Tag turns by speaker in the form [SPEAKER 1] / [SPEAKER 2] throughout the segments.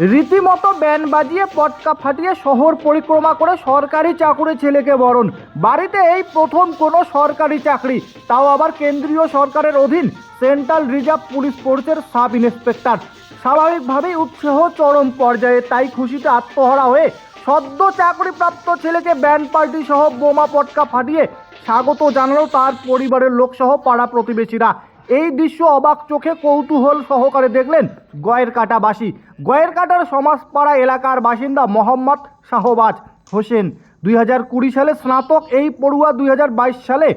[SPEAKER 1] রীতিমতো ব্যান বাজিয়ে পটকা ফাটিয়ে শহর পরিক্রমা করে সরকারি চাকুরে ছেলেকে বরণ। বাড়িতে এই প্রথম কোনো সরকারি চাকরি। তাও আবার কেন্দ্রীয় সরকারের অধীন সেন্ট্রাল রিজার্ভ পুলিশ ফোর্সের সাব ইন্সপেক্টর। স্বাভাবিকভাবেই উৎসাহ চরম পর্যায়ে তাই খুশিতে আত্মহারা হয়ে সদ্য চাকরিপ্রাপ্ত ছেলেকে ব্যান্ড পার্টি সহ বোমা পটকা ফাটিয়ে স্বাগত জানালো তার পরিবারের লোকসহ পাড়া প্রতিবেশীরা। এই দৃশ্য অবাক চোখে কৌতূহল সহকারে দেখলেন গয়ের কাটাবাসী গয়ের কাটার সমাজপাড়া এলাকার বাসিন্দা মোহাম্মদ শাহবাজ হোসেন। দুই হাজার কুড়ি সালে স্নাতক, এই পড়ুয়া দুই হাজার বাইশ সালে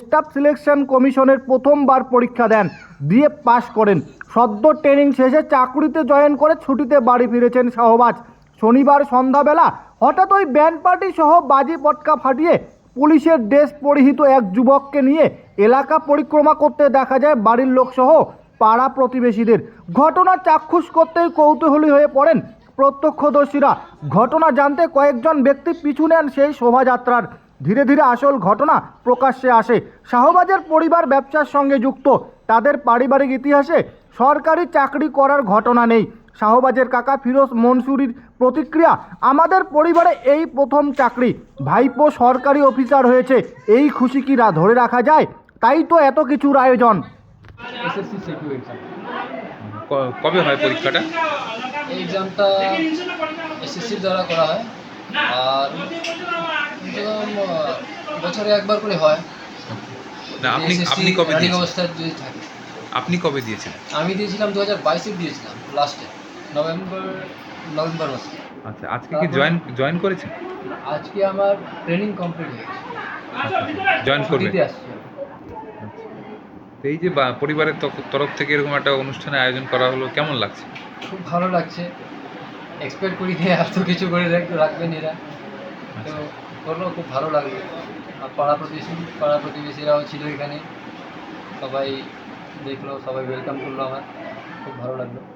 [SPEAKER 1] স্টাফ সিলেকশন কমিশনের প্রথমবার পরীক্ষা দেন, দিয়ে পাশ করেন। সদ্য ট্রেনিং শেষে চাকরিতে জয়েন করে ছুটিতে বাড়ি ফিরেছেন শাহবাজ। শনিবার সন্ধ্যাবেলা হঠাৎ ওই ব্যান্ড পার্টি সহ বাজি পটকা ফাটিয়ে পুলিশের ড্রেস পরিহিত এক যুবককে নিয়ে এলাকা পরিক্রমা করতে দেখা যায় বাড়ির লোকসহ পাড়া প্রতিবেশীদের। ঘটনা চাক্ষুষ করতেই কৌতূহলী হয়ে পড়েন প্রত্যক্ষদর্শীরা। ঘটনা জানতে কয়েকজন ব্যক্তি পিছু নেন সেই শোভাযাত্রার। ধীরে ধীরে আসল ঘটনা প্রকাশ্যে আসে। শাহবাজের পরিবার ব্যবসার সঙ্গে যুক্ত। তাদের পারিবারিক ইতিহাসে সরকারি চাকরি করার ঘটনা নেই। শাহবাজের কাকা ফিরোজ মনসুরির প্রতিক্রিয়া আমাদের পরিবারে এই প্রথম চাকরি। ভাইপো সরকারি অফিসার হয়েছে এই খুশি কি রা- ধরে রাখা যায়? তাই তো এত কিছুর আয়োজন।
[SPEAKER 2] কবে হয় পরীক্ষাটা?
[SPEAKER 3] এক্সামটা এসএসসির দ্বারা করা হয়। আর বছরে একবার করে হয়।
[SPEAKER 2] না আপনি আপনি কবে দিয়েছেন?
[SPEAKER 3] অবস্থায় যদি থাকে।
[SPEAKER 2] আপনি কবে দিয়েছেন?
[SPEAKER 3] আমি দিয়েছিলাম দু হাজার বাইশে দিয়েছিলাম লাস্টে নভেম্বর নভেম্বর মাসে।
[SPEAKER 2] আচ্ছা আজকে কি জয়েন জয়েন করেছেন?
[SPEAKER 3] আজকে আমার ট্রেনিং কমপ্লিট হয়েছে
[SPEAKER 2] জয়েন
[SPEAKER 3] আসছি।
[SPEAKER 2] তো এই যে পরিবারের তরফ থেকে এরকম একটা অনুষ্ঠানের আয়োজন করা হলো কেমন লাগছে?
[SPEAKER 3] খুব ভালো লাগছে। এক্সপেক্ট করি যে এত কিছু করে রাখ- রাখবেন এরা। তো করল খুব ভালো লাগল। আর পাড়া প্রতিবেশী পাড়া প্রতিবেশীরাও ছিল এখানে। সবাই দেখল সবাই ওয়েলকাম করল আমার। খুব ভালো লাগল।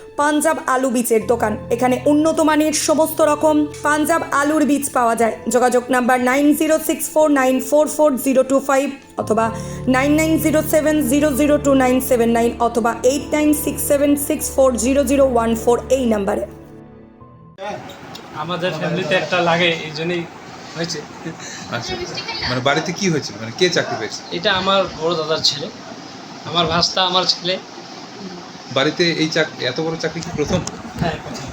[SPEAKER 4] পাঞ্জাব আলু বীজের দোকান। এখানে উন্নত মানের সমস্ত রকম পাঞ্জাব আলুর বীজ পাওয়া যায়। যোগাযোগ number nine zero six four nine four four zero two five অথবা nine nine zero seven zero zero two nine seven nine অথবা eight nine six seven six four zero zero one four এই নাম্বারে।
[SPEAKER 5] আমাদের ফ্যামিলিতে একটা লাগে এই জন্যই হয়েছে।
[SPEAKER 2] আচ্ছা মানে বাড়িতে কি হয়েছিল? মানে কে চাকরি পেয়েছে?
[SPEAKER 5] এটা আমার বড় দাদার ছেলে। আমার ভাস্তা আমার ছেলে।
[SPEAKER 2] বাড়িতে এই চাকরি এত বড় চাকরি কি প্রথম?
[SPEAKER 5] হ্যাঁ প্রথম।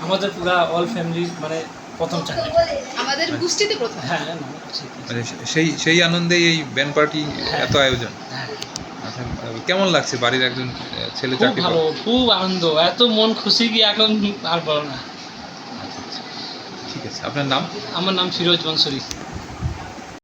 [SPEAKER 5] আমাদের পুরা অল ফ্যামিলি মানে প্রথম চাকরি।
[SPEAKER 6] আমাদের গোষ্ঠীতে প্রথম?
[SPEAKER 5] হ্যাঁ না, ঠিক আছে।
[SPEAKER 2] মানে সেই সেই আনন্দেই এই ব্যান্ড পার্টি এত আয়োজন?
[SPEAKER 5] হ্যাঁ
[SPEAKER 2] আচ্ছা কেমন লাগছে বাড়ির একজন ছেলে চাকরি
[SPEAKER 5] ভালো খুব আনন্দ। এত মন খুশি কি এখন আর বলো না।
[SPEAKER 2] আচ্ছা, আচ্ছা। ঠিক আছে আপনার নাম?
[SPEAKER 5] আমার নাম ফিরোজ মনসুরি